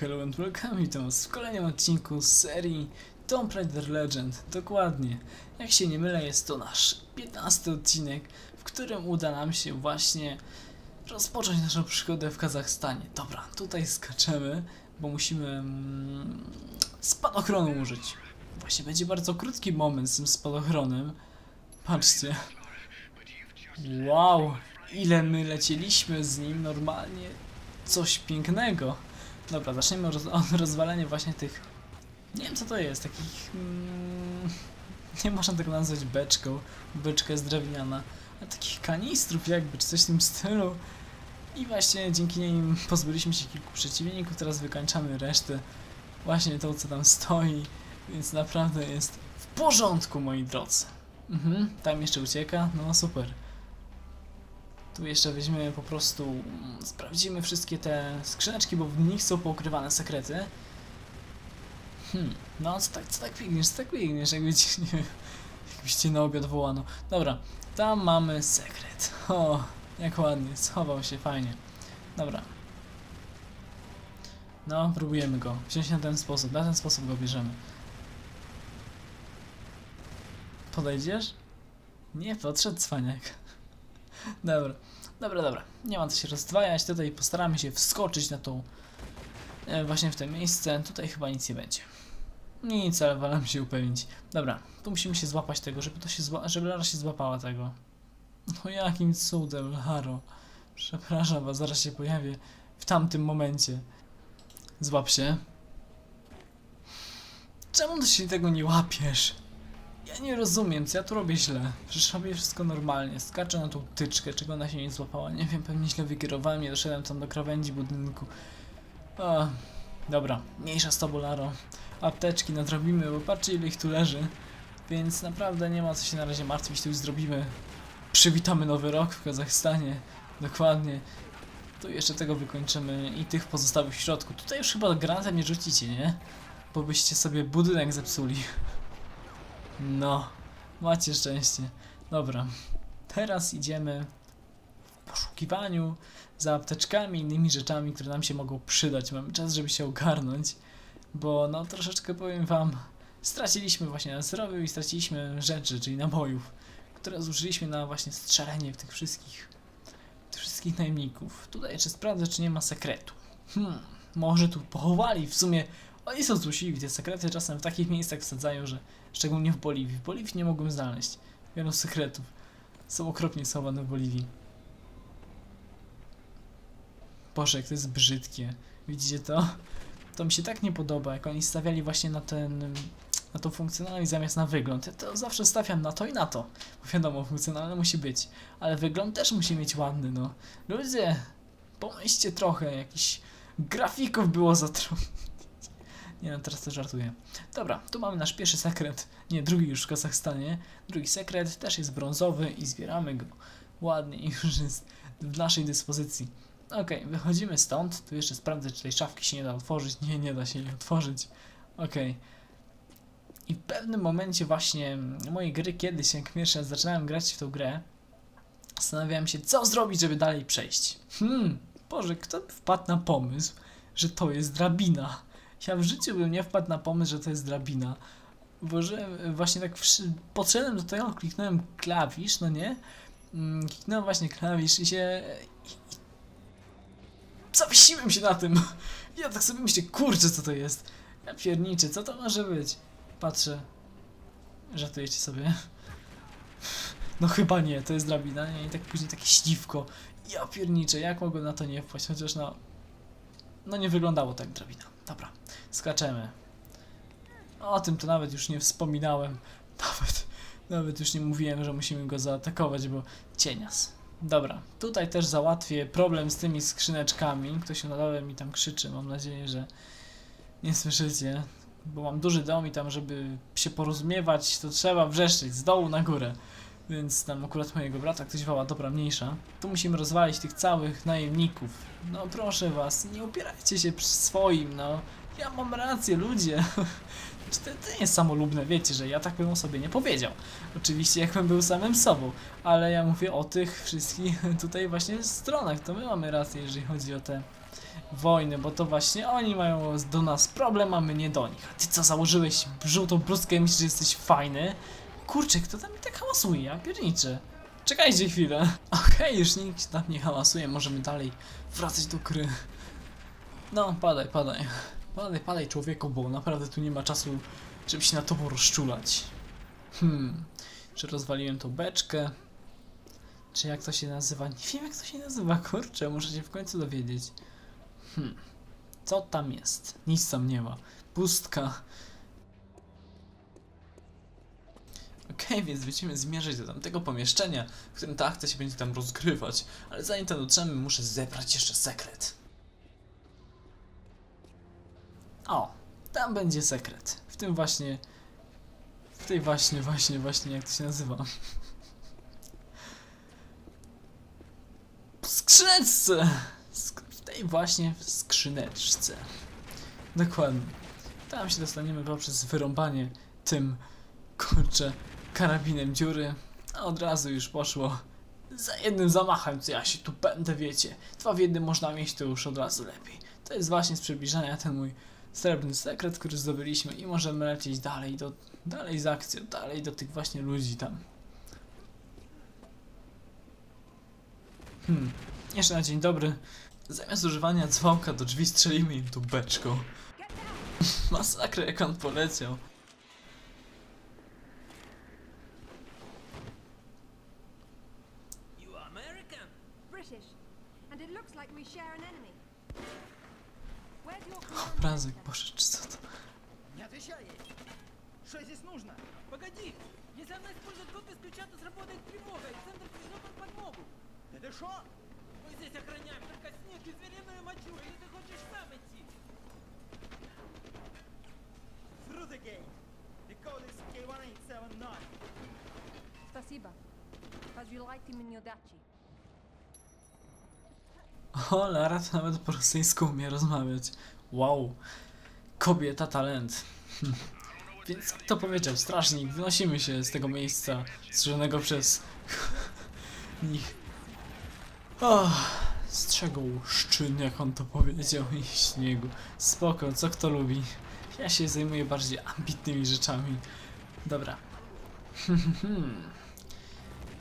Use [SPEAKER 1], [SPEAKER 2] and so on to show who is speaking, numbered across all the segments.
[SPEAKER 1] Hello welcome, witam was w kolejnym odcinku z serii Tomb Raider Legend. Dokładnie. Jak się nie mylę, jest to nasz 15 odcinek, w którym uda nam się właśnie rozpocząć naszą przygodę w Kazachstanie. Dobra, tutaj skaczemy, bo musimy mm, spadochronu użyć. Właśnie będzie bardzo krótki moment z tym spadochronem. Patrzcie. Wow, ile my lecieliśmy z nim normalnie. Coś pięknego. Dobra, zaczniemy roz od rozwalenia właśnie tych... Nie wiem co to jest, takich... Mm, nie można tego nazwać beczką, beczka jest drewniana, a takich kanistrów jakby, czy coś w tym stylu. I właśnie dzięki nim pozbyliśmy się kilku przeciwników, teraz wykańczamy resztę. Właśnie to, co tam stoi, więc naprawdę jest w porządku, moi drodzy. Mhm, tam jeszcze ucieka, no super. Tu jeszcze weźmiemy po prostu, mm, sprawdzimy wszystkie te skrzyneczki, bo w nich są poukrywane sekrety. Hmm, no co tak, co tak biegniesz, co tak biegniesz, jakby ci, nie jakbyście na obiad wołano. Dobra, tam mamy sekret. O, jak ładnie, schował się, fajnie. Dobra. No, próbujemy go wziąć na ten sposób, na ten sposób go bierzemy. Podejdziesz? Nie podszedł cwaniak. Dobra, dobra, dobra. Nie ma co się rozdwajać. Tutaj postaramy się wskoczyć na tą. E, właśnie w to miejsce. Tutaj chyba nic nie będzie. Nic, ale walam się upewnić. Dobra, tu musimy się złapać tego, żeby to się żeby Lara się złapała tego. No jakim cudem, Laro. Przepraszam was, zaraz się pojawię w tamtym momencie. Złap się. Czemu ty się tego nie łapiesz? Ja nie rozumiem, co ja tu robię źle. Przecież robię wszystko normalnie. Skaczę na tą tyczkę, czego ona się nie złapała. Nie wiem, pewnie źle wykierowałem, nie doszedłem tam do krawędzi budynku. Dobra, mniejsza z tobą, Laro. Apteczki nadrobimy, bo patrzcie ile ich tu leży. Więc naprawdę nie ma co się na razie martwić, to już zrobimy. Przywitamy nowy rok w Kazachstanie. Dokładnie. Tu jeszcze tego wykończymy i tych pozostałych w środku. Tutaj już chyba granatem nie rzucicie, nie? Bo byście sobie budynek zepsuli. No, macie szczęście. Dobra, teraz idziemy w poszukiwaniu za apteczkami innymi rzeczami, które nam się mogą przydać. Mamy czas, żeby się ogarnąć, bo no troszeczkę powiem wam, straciliśmy właśnie na zdrowiu i straciliśmy rzeczy, czyli nabojów, które zużyliśmy na właśnie strzelenie w tych wszystkich, tych wszystkich najemników. Tutaj jeszcze sprawdzę, czy nie ma sekretu. Hmm, może tu pochowali w sumie. Oni są złośliwi, te sekrety czasem w takich miejscach wsadzają, że Szczególnie w Boliwii. W Boliwii nie mogłem znaleźć wielu sekretów. Są okropnie schowane w Boliwii. Boże, jak to jest brzydkie. Widzicie to? To mi się tak nie podoba, jak oni stawiali właśnie na ten... na tą funkcjonalność zamiast na wygląd. Ja to zawsze stawiam na to i na to. Bo wiadomo, funkcjonalne musi być. Ale wygląd też musi mieć ładny, no. Ludzie, pomyślcie trochę, jakiś grafików było za trochę. Nie no, teraz to żartuję. Dobra, tu mamy nasz pierwszy sekret. Nie, drugi już w Kazachstanie. Drugi sekret też jest brązowy i zbieramy go ładnie i już jest w naszej dyspozycji. Okej, wychodzimy stąd. Tu jeszcze sprawdzę, czy tej szafki się nie da otworzyć. Nie, nie da się jej otworzyć. Okej. I w pewnym momencie właśnie mojej gry, kiedyś jak pierwszy raz zaczynałem grać w tą grę, zastanawiałem się, co zrobić, żeby dalej przejść. Hmm, Boże, kto wpadł na pomysł, że to jest drabina? Ja w życiu bym nie wpadł na pomysł, że to jest drabina. Bo że właśnie tak podszedłem do tego, kliknąłem klawisz, no nie? Mm, Kliknąłem właśnie klawisz i się... Zawiesiłem się na tym! Ja tak sobie myślę, kurczę, co to jest? Ja pierniczę, co to może być? Patrzę. Żartujecie sobie? No chyba nie, to jest drabina, nie? I tak później takie śliwko. Ja pierniczę, jak mogłem na to nie wpaść? Chociaż no... No nie wyglądało tak drabina. Dobra, skaczemy. O tym to nawet już nie wspominałem. Nawet, nawet już nie mówiłem, że musimy go zaatakować, bo cienias. Dobra, tutaj też załatwię problem z tymi skrzyneczkami. Ktoś na dole mi tam krzyczy, mam nadzieję, że nie słyszycie. Bo mam duży dom i tam, żeby się porozumiewać, to trzeba wrzeszczeć z dołu na górę. Więc tam akurat mojego brata ktoś woła, dobra, mniejsza. Tu musimy rozwalić tych całych najemników. No proszę was, nie upierajcie się przy swoim, no. Ja mam rację, ludzie. Czy to, to nie jest samolubne, wiecie, że ja tak bym o sobie nie powiedział. Oczywiście jakbym był samym sobą, ale ja mówię o tych wszystkich tutaj właśnie stronach. To my mamy rację, jeżeli chodzi o te wojny, bo to właśnie oni mają do nas problem, a my nie do nich. A ty co, założyłeś żółtą bluzkę i myślisz, że jesteś fajny? Kurczę, kto tam mi tak hałasuje? Ja pierniczę. Czekajcie chwilę. Okej, już nikt tam nie hałasuje, możemy dalej wracać do gry. No, padaj, padaj. Padaj, padaj człowieku, bo naprawdę tu nie ma czasu, żeby się na tobą rozczulać. Hmm, czy rozwaliłem tą beczkę? Czy jak to się nazywa? Nie wiem jak to się nazywa, kurczę, muszę się w końcu dowiedzieć. Hmm, co tam jest? Nic tam nie ma. Pustka. Okej, więc będziemy zmierzyć do tamtego pomieszczenia, w którym ta akcja się będzie tam rozgrywać. Ale zanim tam dotrzemy, muszę zebrać jeszcze sekret. O, tam będzie sekret. W tym właśnie. W tej właśnie, właśnie, właśnie, jak to się nazywa? W skrzyneczce! Sk- W tej właśnie skrzyneczce. Dokładnie. Tam się dostaniemy poprzez wyrąbanie tym, kurczę, karabinem dziury. A od razu już poszło. Za jednym zamachem, co ja się tu będę, wiecie. Dwa w jednym można mieć, to już od razu lepiej. To jest właśnie z przybliżania ten mój srebrny sekret, który zdobyliśmy i możemy lecieć dalej do, dalej z akcją, dalej do tych właśnie ludzi tam. Hmm, jeszcze na dzień dobry. Zamiast używania dzwonka do drzwi strzelimy im tu beczką. Masakra jak on poleciał. Boże, czy co to?
[SPEAKER 2] Не отвечай ей! Что здесь нужно?
[SPEAKER 3] Погоди! Если она использует код без ключа, то сработает тревога, и центр пришлет нам подмогу.
[SPEAKER 2] Это что?
[SPEAKER 3] Мы здесь охраняем только снег и звериную мочу, или ты хочешь сам идти?
[SPEAKER 2] Through the gate! The code is K1879.
[SPEAKER 4] Spasiba. Позволайте мне удачи.
[SPEAKER 1] O, Lara nawet po rosyjsku umie rozmawiać. Wow. Kobieta talent. Więc kto powiedział? Strażnik, wynosimy się z tego miejsca strzeżonego przez nich. Oh, strzegą szczyn, jak on to powiedział, i śniegu. Spoko, co kto lubi. Ja się zajmuję bardziej ambitnymi rzeczami. Dobra.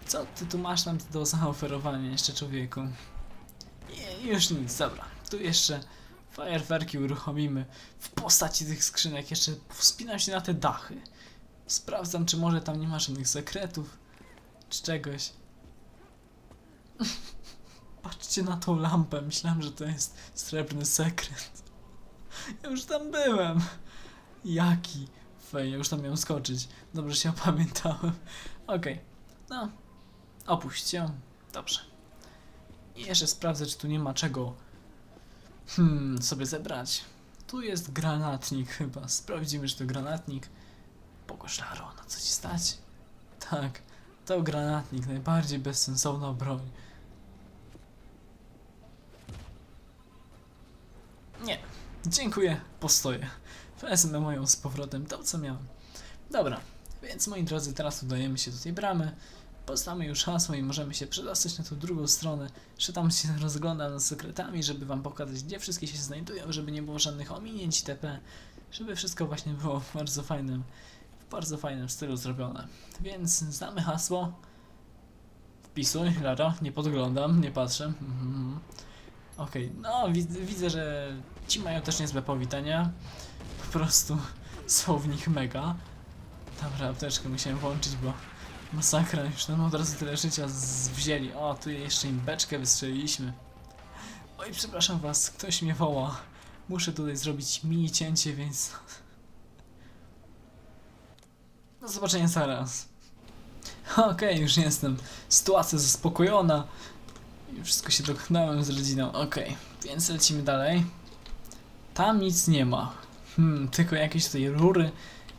[SPEAKER 1] Co ty tu masz nam do zaoferowania jeszcze człowieku? Nie, już nic, dobra. Tu jeszcze fajerwerki uruchomimy w postaci tych skrzynek. Jeszcze wspinam się na te dachy. Sprawdzam, czy może tam nie ma żadnych sekretów, czy czegoś. Patrzcie na tą lampę. Myślałem, że to jest srebrny sekret. Ja już tam byłem. Jaki fej, ja już tam miałem skoczyć. Dobrze się opamiętałem. Okej, no. Opuść ją. Dobrze. I jeszcze sprawdzę, czy tu nie ma czego hmm, sobie zebrać. Tu jest granatnik chyba. Sprawdzimy, czy to granatnik. Pogoszlaro, na co ci stać? Tak, to granatnik, najbardziej bezsensowna broń. Nie, dziękuję, postoję. Wezmę moją z powrotem to, co miałem. Dobra, więc moi drodzy, teraz udajemy się do tej bramy. Poznamy już hasło i możemy się przedostać na tą drugą stronę, że tam się rozglądam nad sekretami, żeby wam pokazać, gdzie wszystkie się znajdują, żeby nie było żadnych ominięć itp. Żeby wszystko właśnie było w bardzo fajnym, w bardzo fajnym stylu zrobione. Więc znamy hasło. Wpisuj, Lara, nie podglądam, nie patrzę. Mhm. Okej, no widzę, widzę, że ci mają też niezłe powitania. Po prostu nich mega. Dobra, apteczkę musiałem włączyć, bo Masakra, już nam od razu tyle życia wzięli. O, tu jeszcze im beczkę wystrzeliliśmy. Oj, przepraszam was, ktoś mnie woła. Muszę tutaj zrobić mini cięcie, więc... Do zobaczenia zaraz. Okej, już jestem. Sytuacja zaspokojona. Wszystko się dokonałem z rodziną. Okej, więc lecimy dalej. Tam nic nie ma. Hmm, tylko jakieś tutaj rury,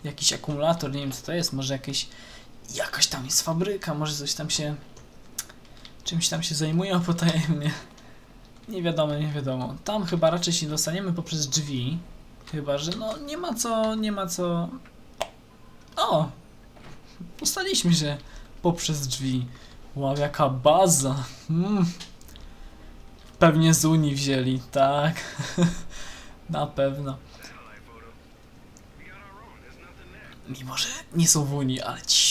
[SPEAKER 1] jakiś akumulator, nie wiem co to jest, może jakieś jakaś tam jest fabryka, może coś tam się czymś tam się zajmują potajemnie. Nie wiadomo, nie wiadomo. Tam chyba raczej się dostaniemy poprzez drzwi. Chyba, że no nie ma co, nie ma co... O! Dostaliśmy się poprzez drzwi. Wow, jaka baza. Mm. Pewnie z Unii wzięli, tak. Na pewno. Mimo, że nie są w Unii, ale ci.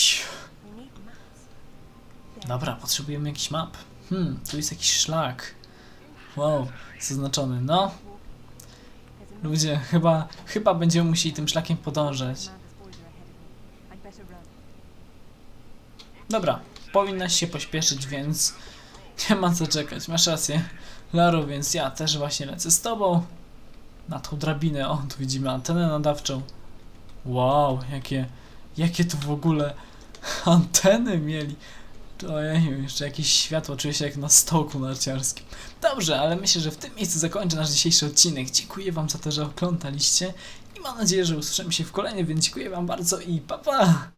[SPEAKER 1] Dobra, potrzebujemy jakiś map. Hmm, tu jest jakiś szlak. Wow, zaznaczony. No, ludzie, chyba, chyba będziemy musieli tym szlakiem podążać. Dobra, powinnaś się pośpieszyć, więc nie ma co czekać. Masz rację, Laro, więc ja też właśnie lecę z tobą na tą drabinę. O, tu widzimy antenę nadawczą. Wow, jakie, jakie tu w ogóle anteny mieli. Ojeju, jeszcze jakieś światło, czuję się jak na stoku narciarskim. Dobrze, ale myślę, że w tym miejscu zakończę nasz dzisiejszy odcinek. Dziękuję wam za to, że oglądaliście i mam nadzieję, że usłyszymy się w kolejnym, więc dziękuję wam bardzo i pa pa!